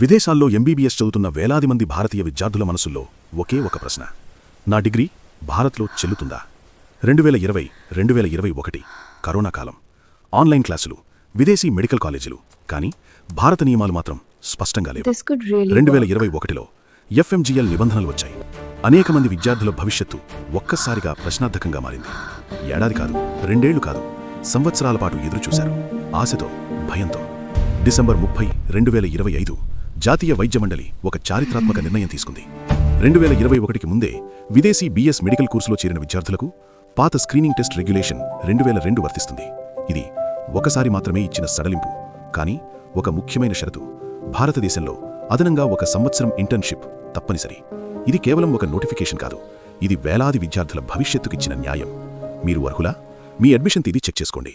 విదేశాల్లో ఎంబీబీఎస్ చదువుతున్న వేలాది మంది భారతీయ విద్యార్థుల మనసుల్లో ఒకే ఒక ప్రశ్న. నా డిగ్రీ భారత్లో చెల్లుతుందా? రెండు వేల ఇరవై రెండు వేల ఇరవై ఒకటి కరోనా కాలం. ఆన్లైన్ క్లాసులు విదేశీ మెడికల్ కాలేజీలు. కానీ భారత నియమాలు మాత్రం స్పష్టంగా లేవు. రెండు వేల. ఇరవై ఒకటిలో ఎఫ్ఎంజీఎల్ నిబంధనలు వచ్చాయి. అనేక మంది విద్యార్థుల భవిష్యత్తు ఒక్కసారిగా ప్రశ్నార్థకంగా మారింది. ఏడాది కాదు రెండేళ్ళు కాదు సంవత్సరాల పాటు ఎదురుచూశారు. ఆశతో భయంతో. డిసెంబర్ ముప్పై రెండు వేల ఇరవై ఐదు జాతీయ వైద్య మండలి ఒక చారిత్రాత్మక నిర్ణయం తీసుకుంది. రెండు వేల ఇరవై ఒకటికి ముందే విదేశీ బీఎస్ మెడికల్ కోర్సులో చేరిన విద్యార్థులకు పాత స్క్రీనింగ్ టెస్ట్ రెగ్యులేషన్ రెండు వేల రెండు వర్తిస్తుంది. ఇది ఒకసారి మాత్రమే ఇచ్చిన సడలింపు. కానీ ఒక ముఖ్యమైన షరతు భారతదేశంలో అదనంగా ఒక సంవత్సరం ఇంటర్న్షిప్ తప్పనిసరి. ఇది కేవలం ఒక నోటిఫికేషన్ కాదు ఇది వేలాది విద్యార్థుల భవిష్యత్తుకిచ్చిన న్యాయం. మీరు అర్హులా? మీ అడ్మిషన్ తేదీ చెక్ చేసుకోండి.